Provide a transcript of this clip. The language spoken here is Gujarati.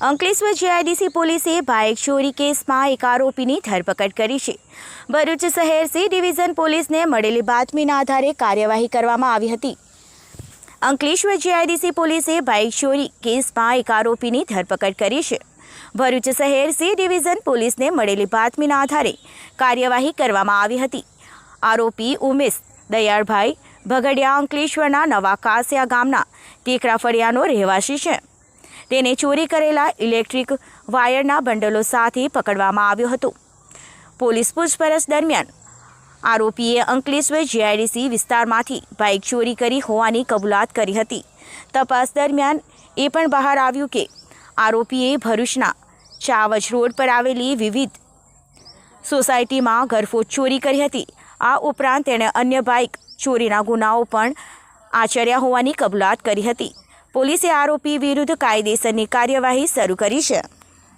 અંકલેશ્વર જીઆઈડીસી પોલીસે બાઇક ચોરી કેસમાં એક આરોપીની ધરપકડ કરી છે. ભરૂચ શહેર સી ડિવિઝન પોલીસને મળેલી બાતમીના આધારે કાર્યવાહી કરવામાં આવી હતી. અંકલેશ્વર જીઆઈડીસી પોલીસે બાઇક ચોરી કેસમાં એક આરોપીની ધરપકડ કરી છે. ભરૂચ શહેર સી ડિવિઝન પોલીસને મળેલી બાતમીના આધારે કાર્યવાહી કરવામાં આવી હતી. આરોપી ઉમેશ દયાળભાઈ ભગડિયા અંકલેશ્વરના નવા કાસિયા ગામના ટેકરા ફળિયાનો રહેવાસી છે. તેને ચોરી કરેલા ઇલેક્ટ્રિક વાયરના બંડલો સાથે પકડવામાં આવ્યો હતો. પોલીસ પૂછપરછ દરમિયાન આરોપીએ અંકલેશ્વર જીઆઈડીસી વિસ્તારમાંથી બાઇક ચોરી કરી હોવાની કબૂલાત કરી હતી. તપાસ દરમિયાન એ પણ બહાર આવ્યું કે આરોપીએ ભરૂચના ચાવજ રોડ પર આવેલી વિવિધ સોસાયટીમાં ઘરફોડ ચોરી કરી હતી. આ ઉપરાંત તેણે અન્ય બાઇક ચોરીના ગુનાઓ પણ આચર્યા હોવાની કબૂલાત કરી હતી. પોલીસે આરોપી વિરુદ્ધ કાયદેસરની કાર્યવાહી શરૂ કરી છે.